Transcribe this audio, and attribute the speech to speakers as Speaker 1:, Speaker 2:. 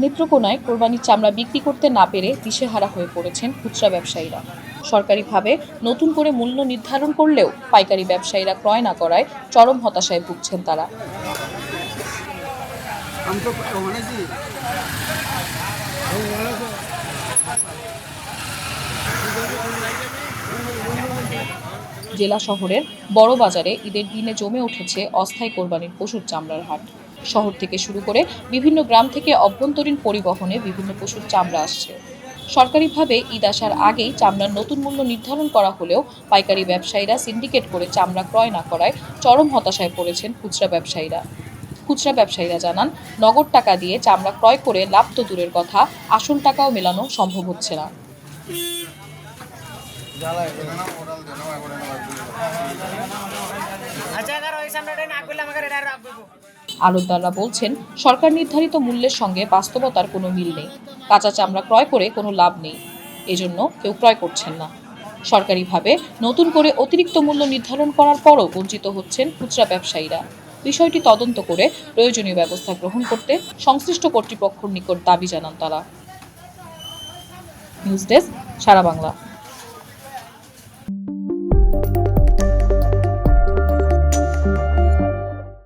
Speaker 1: নেত্রকোনায় কোরবানির চামড়া বিক্রি করতে না পেরে দিশেহারা হয়ে পড়েছেন খুচরা ব্যবসায়ীরা। সরকারিভাবে নতুন করে মূল্য নির্ধারণ করলেও পাইকারি ব্যবসায়ীরা ক্রয় না করায় চরম হতাশায় ভুগছেন তারা। জেলা শহরের বড় বাজারে ঈদের দিনে জমে উঠেছে অস্থায়ী কোরবানির পশুর চামড়ার হাট। শহর থেকে শুরু করে বিভিন্ন গ্রাম থেকে অভ্যন্তরীণ পরিবহনে বিভিন্ন পশুর চামড়া আসছে। সরকারিভাবে ঈদ আসার আগেই চামড়ার নতুন মূল্য নির্ধারণ করা হলেও পাইকারি ব্যবসায়ীরা সিন্ডিকেট করে চামড়া ক্রয় না করায় চরম হতাশায় পড়েছেন খুচরা ব্যবসায়ীরা। খুচরা ব্যবসায়ীরা জানান, নগদ টাকা দিয়ে চামড়া ক্রয় করে লাভ তো দূরের কথা, আসল টাকাও মেলানো সম্ভব হচ্ছে না।
Speaker 2: আচ্ছা
Speaker 1: আড়তদাররা বলছেন, সরকার নির্ধারিত মূল্যের সঙ্গে বাস্তবতার কোনো মিল নেই। কাঁচা চামড়া ক্রয় করে কোনো লাভ নেই। এজন্য কেউ ক্রয় করছেন না। সরকারিভাবে নতুন করে অতিরিক্ত মূল্য নির্ধারণ করার পরও বঞ্চিত হচ্ছেন খুচরা ব্যবসায়ীরা। বিষয়টি তদন্ত করে প্রয়োজনীয় ব্যবস্থা গ্রহণ করতে সংশ্লিষ্ট কর্তৃপক্ষের নিকট দাবি জানান তারা। News desk, Sara Bangla.